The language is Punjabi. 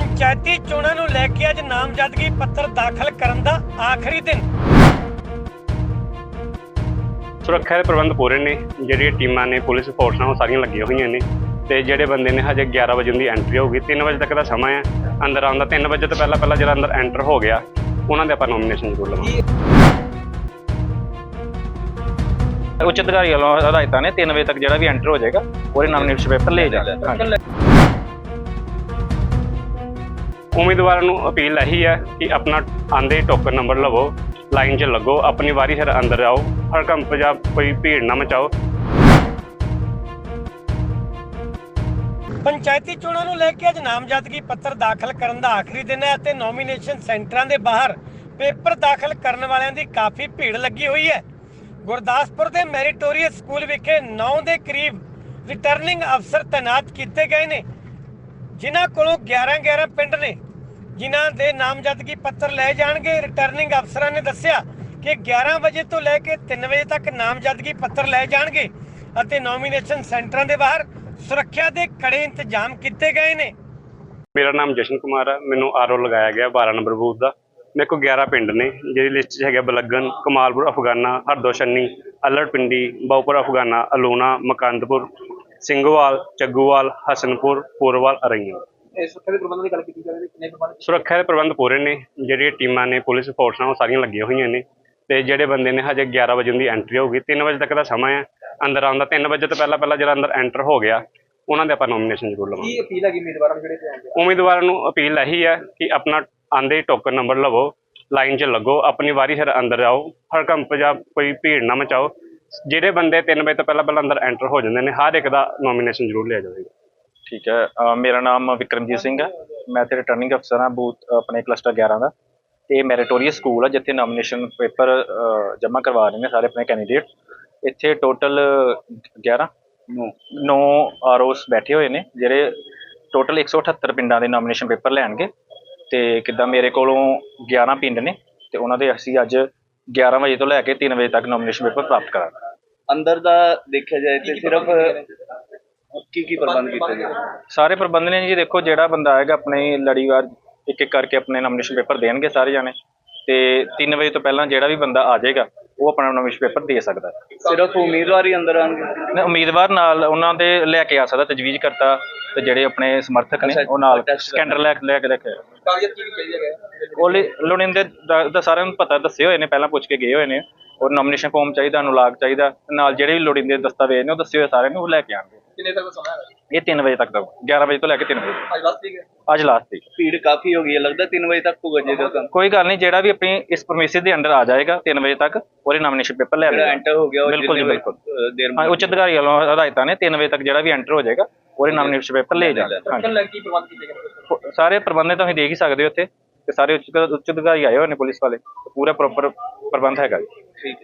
ਪੰਚਾਇਤੀ ਚੋਣਾਂ ਨੂੰ ਲੈ ਕੇ ਅੱਜ ਨਾਮਜ਼ਦਗੀ ਪੱਤਰ ਦਾਖਲ ਕਰਨ ਦਾ ਆਖਰੀ ਦਿਨ। ਸੁਰੱਖਿਆ ਦੇ ਪ੍ਰਬੰਧ ਪੂਰੇ ਨੇ ਜਿਹੜੀਆਂ ਟੀਮਾਂ ਨੇ ਪੁਲਿਸ ਫੋਰਸਾਂ ਉਹ ਸਾਰੀਆਂ ਲੱਗੀਆਂ ਹੋਈਆਂ ਨੇ। ਤੇ ਜਿਹੜੇ ਬੰਦੇ ਨੇ ਹਜੇ 11 ਵਜੇ ਦੀ ਐਂਟਰੀ ਹੋਊਗੀ 3 ਵਜੇ ਤੱਕ ਦਾ ਸਮਾਂ ਹੈ ਅੰਦਰ ਆਉਣ ਦਾ 3 ਵਜੇ ਤੋਂ ਪਹਿਲਾਂ ਪਹਿਲਾਂ ਜਿਹੜਾ ਅੰਦਰ ਐਂਟਰ ਹੋ ਗਿਆ ਉਹਨਾਂ ਦੇ ਆਪਾਂ ਨੋਮੀਨੇਸ਼ਨ ਜ਼ਰੂਰ ਲਵਾਂਗੇ। ਉੱਚ ਅਧਿਕਾਰੀ ਵੱਲੋਂ ਹਦਾਇਤਾਂ ਨੇ 3 ਵਜੇ ਤੱਕ ਜਿਹੜਾ ਵੀ ਐਂਟਰ ਹੋ ਜਾਏਗਾ ਉਹਦੇ ਨਾਮੀਨੇਸ਼ਨ ਪੇਪਰ ਲੈ ਜਾਣਾ ਹਾਂਜੀ। ਉਮੀਦਵਾਰਾਂ ਨੂੰ ਅਪੀਲ ਇਹੀ ਹੈ ਕਿ ਆਪਣਾ ਆਂਦੇ ਟੋਕਨ ਨੰਬਰ ਲਵੋ, ਲਾਈਨ 'ਚ ਲੱਗੋ, ਆਪਣੀ ਵਾਰੀ ਸਿਰ ਅੰਦਰ ਆਓ, ਹਰ ਕੰਮ ਪੰਜਾਬ ਕੋਈ ਭੀੜ ਨਾ ਮਚਾਓ। ਪੰਚਾਇਤੀ ਚੋਣਾਂ ਨੂੰ ਲੈ ਕੇ ਅੱਜ ਨਾਮਜ਼ਦਗੀ ਪੱਤਰ ਦਾਖਲ ਕਰਨ ਦਾ ਆਖਰੀ ਦਿਨ ਹੈ ਅਤੇ ਨੋਮੀਨੇਸ਼ਨ ਸੈਂਟਰਾਂ ਦੇ ਬਾਹਰ ਪੇਪਰ ਦਾਖਲ ਕਰਨ ਵਾਲਿਆਂ ਦੀ ਕਾਫੀ ਭੀੜ ਲੱਗੀ ਹੋਈ ਹੈ। ਗੁਰਦਾਸਪੁਰ ਦੇ ਮੈਰੀਟੋਰੀਅਸ ਸਕੂਲ ਵਿਖੇ 9 ਦੇ ਕਰੀਬ ਰਿਟਰਨਿੰਗ ਅਫਸਰ ਤਾਇਨਾਤ ਕੀਤੇ ਗਏ ਨੇ, ਜਿਨ੍ਹਾਂ ਕੋਲੋਂ 11 11 ਪਿੰਡ ਨੇ। ਜਿਨ੍ਹਾਂ ਦੇ ਨਾਮਜ਼ਦਗੀ ਪੱਤਰ ਲੈ ਜਾਣਗੇ। ਰਿਟਰਨਿੰਗ ਅਫਸਰਾਂ ਨੇ ਦੱਸਿਆ ਕਿ 11 ਵਜੇ ਤੋਂ ਲੈ ਕੇ 3 ਵਜੇ ਤੱਕ ਨਾਮਜ਼ਦਗੀ ਪੱਤਰ ਲੈ ਜਾਣਗੇ ਅਤੇ ਨੋਮੀਨੇਸ਼ਨ ਸੈਂਟਰਾਂ ਦੇ ਬਾਹਰ ਸੁਰੱਖਿਆ ਦੇ ਕੜੇ ਇੰਤਜ਼ਾਮ ਕੀਤੇ ਗਏ ਨੇ। ਮੇਰਾ ਨਾਮ ਜਸ਼ਨ ਕੁਮਾਰ ਹੈ। ਮੈਨੂੰ ਆਰਓ ਲਗਾਇਆ ਗਿਆ 12 ਨੰਬਰ ਬੂਥ ਦਾ। ਮੇਰੇ ਕੋਲ 11 ਪਿੰਡ ਨੇ। ਜਿਹੜੀ ਲਿਸਟ 'ਚ ਹੈਗੇ ਬਲੱਗਣ ਕਮਾਲਪੁਰ, ਅਫਗਾਨਾ ਹਰਦੋਸ਼ਨੀ ਅਲੜ ਪਿੰਡੀ ਬਾਉਪੁਰ ਅਫਗਾਨਾ ਅਲੂਣਾ ਮਕੰਦਪੁਰ, ਸਿੰਘੋਵਾਲ, ਚੱਗੂਵਾਲ, ਹਸਨਪੁਰ, ਪੂਰਵਾਲ, ਅਰਈਆਂ। ਸੁਰੱਖਿਆ ਦੇ ਪ੍ਰਬੰਧਾਂ ਦੀ ਗੱਲ ਕੀਤੀ ਜਾਵੇ ਕਿੰਨੇ ਪ੍ਰਬੰਧ ਸੁਰੱਖਿਆ ਦੇ ਪ੍ਰਬੰਧ ਪੂਰੇ ਨੇ ਜਿਹੜੀਆਂ ਟੀਮਾਂ ਨੇ ਪੁਲਿਸ ਫੋਰਸਾਂ ਉਹ ਸਾਰੀਆਂ ਲੱਗੀਆਂ ਹੋਈਆਂ ਨੇ। ਤੇ ਜਿਹੜੇ ਬੰਦੇ ਨੇ ਹਜੇ 11 ਵਜੇ ਦੀ ਐਂਟਰੀ ਹੋਊਗੀ 3 ਵਜੇ ਤੱਕ ਦਾ ਸਮਾਂ ਹੈ। ਅੰਦਰ ਆਉਣ ਦਾ 3 ਵਜੇ ਤੋਂ ਪਹਿਲਾਂ ਪਹਿਲਾਂ ਜਿਹੜਾ ਅੰਦਰ ਐਂਟਰ ਹੋ ਗਿਆ ਉਹਨਾਂ ਦੇ ਆਪਾਂ ਨੋਮੀਨੇਸ਼ਨ ਜ਼ਰੂਰ ਲਵਾਂਗੇ। ਕੀ ਅਪੀਲ ਹੈਗੀ ਉਮੀਦਵਾਰਾਂ ਨੂੰ ਜਿਹੜੇ ਤੇ ਆਉਂਦੇ ਉਮੀਦਵਾਰਾਂ ਨੂੰ ਅਪੀਲ ਇਹੀ ਹੈ ਕਿ ਆਪਣਾ ਆਂਦੇ ਟੋਕਨ ਨੰਬਰ ਲਵੋ ਲਾਈਨ 'ਚ ਲੱਗੋ ਆਪਣੀ ਵਾਰੀ ਸਿਰ ਅੰਦਰ ਆਓ ਹਰ ਕੰਮ ਪੰਜਾਬ ਕੋਈ ਭੀੜ ਨਾ ਮਚਾਓ। ਜਿਹੜੇ ਬੰਦੇ 3 ਵਜੇ ਤੋਂ ਪਹਿਲਾਂ ਪਹਿਲਾਂ ਅੰਦਰ ਐਂਟਰ ਹੋ ਜਾਂਦੇ ਨੇ ਹਰ ਇੱਕ ਦਾ ਨੋਮੀਨੇਸ਼ਨ ਜ਼ਰੂਰ ਲਿਆ ਜਾਵੇਗਾ। ਠੀਕ ਹੈ। ਮੇਰਾ ਨਾਮ ਵਿਕਰਮਜੀਤ ਸਿੰਘ ਹੈ। ਮੈਂ ਤੇ ਰਿਟਰਨਿੰਗ ਅਫਸਰ ਹਾਂ ਬੂਥ ਆਪਣੇ ਕਲਸਟਰ 11 ਦਾ। ਤੇ ਮੈਰੀਟੋਰੀਅਸ ਸਕੂਲ ਹੈ ਜਿੱਥੇ ਨਾਮੀਨੇਸ਼ਨ ਪੇਪਰ ਜਮ੍ਹਾਂ ਕਰਵਾ ਰਹੇ ਨੇ ਸਾਰੇ ਆਪਣੇ ਕੈਂਡੀਡੇਟ ਇੱਥੇ ਟੋਟਲ 11 9 ਆਰਓਸ ਬੈਠੇ ਹੋਏ ਨੇ ਜਿਹੜੇ ਟੋਟਲ 178 ਪਿੰਡਾਂ ਦੇ ਨਾਮੀਨੇਸ਼ਨ ਪੇਪਰ ਲੈਣਗੇ। ਤੇ ਕਿੱਦਾਂ ਮੇਰੇ ਕੋਲੋਂ 11 ਪਿੰਡ ਨੇ ਤੇ ਉਹਨਾਂ ਦੇ ਅਸੀਂ ਅੱਜ 11 ਵਜੇ ਤੋਂ ਲੈ ਕੇ 3 ਵਜੇ ਤੱਕ ਨਾਮੀਨੇਸ਼ਨ ਪੇਪਰ ਪ੍ਰਾਪਤ ਕਰਾਂਗੇ। ਅੰਦਰ ਦਾ ਦੇਖਿਆ ਜਾਏ ਤੇ ਸਿਰਫ ਕੀ ਕੀ ਪ੍ਰਬੰਧ ਕੀਤੇ ਗਏ? ਸਾਰੇ ਪ੍ਰਬੰਧ ਨੇ ਜੀ ਦੇਖੋ ਜਿਹੜਾ ਬੰਦਾ ਆਏਗਾ ਆਪਣੇ ਲੜੀਵਾਰ ਇੱਕ ਇੱਕ ਕਰਕੇ ਆਪਣੇ ਨੋਮੀਨੇਸ਼ਨ ਪੇਪਰ ਦੇਣਗੇ ਸਾਰੇ ਜਾਣੇ। ਤੇ 3 ਵਜੇ ਤੋਂ ਪਹਿਲਾਂ ਜਿਹੜਾ ਵੀ ਬੰਦਾ ਆ ਜਾਏਗਾ ਉਹ ਆਪਣਾ ਨੋਮੀਨੇਸ਼ਨ ਪੇਪਰ ਦੇ ਸਕਦਾ। ਸਿਰਫ ਉਮੀਦਵਾਰ ਹੀ ਅੰਦਰ ਆਣਗੇ ਨਾ, ਉਮੀਦਵਾਰ ਨਾਲ ਉਹਨਾਂ ਦੇ ਲੈ ਕੇ ਆ ਸਕਦਾ ਤਜਵੀਜ਼ ਕਰਤਾ ਤੇ ਜਿਹੜੇ ਆਪਣੇ ਸਮਰਥਕ ਨੇ ਉਹ ਨਾਲ ਸਕੈਂਡਰ ਲੈ ਕੇ ਲੈ ਕੇ ਰੱਖਿਆ ਕਾਗਜ਼ਾਤ ਕੀ ਕੀ ਚਾਹੀਦੇ ਹੈਗੇ? ਉਹ ਲੋੜੀਂਦੇ ਦਾ ਦਾ ਸਾਰਿਆਂ ਨੂੰ ਪਤਾ ਦੱਸੇ ਹੋਏ ਨੇ ਪਹਿਲਾਂ ਪੁੱਛ ਕੇ ਗਏ ਹੋਏ ਨੇ। ਉਹ ਨੋਮੀਨੇਸ਼ਨ ਫਾਰਮ ਚਾਹੀਦਾ ਅਨੁਲਾਗ ਚਾਹੀਦਾ ਨਾਲ ਜਿਹੜੇ ਵੀ ਲੋੜੀਂਦੇ ਦਸਤਾਵੇਜ਼ ਨੇ ਉਹ ਦੱਸੇ ਹੋਏ ਸਾਰਿਆਂ ਨੂੰ ਉਹ ਲੈ ਕੇ ਆਣਗੇ ਕਿੰਨੇ ਤੱਕ ਸਮਾਂ ਹੈਗਾ ਇਹ 3 ਵਜੇ ਤੱਕ ਦਾ 11 ਵਜੇ ਤੋਂ ਲੈ ਕੇ 3 ਵਜੇ ਅੱਜ ਲਾਸਟ ਠੀਕ ਹੈ। ਅੱਜ ਲਾਸਟ ਦੀ ਭੀੜ ਕਾਫੀ ਹੋ ਗਈ ਹੈ ਲੱਗਦਾ 3 ਵਜੇ ਤੱਕ ਪੁੱਜ ਜਾਏਗਾ ਕੰਮ। ਕੋਈ ਗੱਲ ਨਹੀਂ ਜਿਹੜਾ ਵੀ ਆਪਣੀ ਇਸ ਪਰਮਿਸਿਸ ਦੇ ਅੰਡਰ ਆ ਜਾਏਗਾ 3 ਵਜੇ ਤੱਕ ਉਹਦੇ ਨਾਮੀਨੇਸ਼ਨ ਪੇਪਰ ਲੈ ਜਿਹੜਾ ਐਂਟਰ ਹੋ ਗਿਆ ਉਹ ਬਿਲਕੁਲ ਜੀ ਜਿੰਨੇ ਬਿਲਕੁਲ। ਵਜੇ, ਅ, ਦੇਰ ਹਾਂ ਉੱਚ ਅਧਿਕਾਰੀ ਵੱਲੋਂ ਹਦਾਇਤਾਂ ਨੇ 3 ਵਜੇ ਤੱਕ ਜਿਹੜਾ ਵੀ ਐਂਟਰ ਹੋ ਜਾਏਗਾ ਉਹਦੇ ਨਾਮੀਨੇਸ਼ਨ ਪੇਪਰ ਲੈ ਜਾਣਾ ਟੋਕਨ ਲੈ ਕੇ ਪ੍ਰਬੰਧ ਕੀਤੇ ਗਏ ਸਾਰੇ ਪ੍ਰਬੰਧ ਤੁਸੀਂ ਦੇਖ ਹੀ ਸਕਦੇ ਹੋ ਇੱਥੇ ਤੇ ਸਾਰੇ ਉੱਚ ਉੱਚ ਅਧਿਕਾਰੀ ਆਏ ਹੋਏ ਨੇ ਪੁਲਿਸ ਵਾਲੇ ਪੂਰਾ ਪ੍ਰੋਪਰ ਪ੍ਰਬੰਧ ਹੈਗਾ ਜੀ। ਠੀਕ ਹੈ।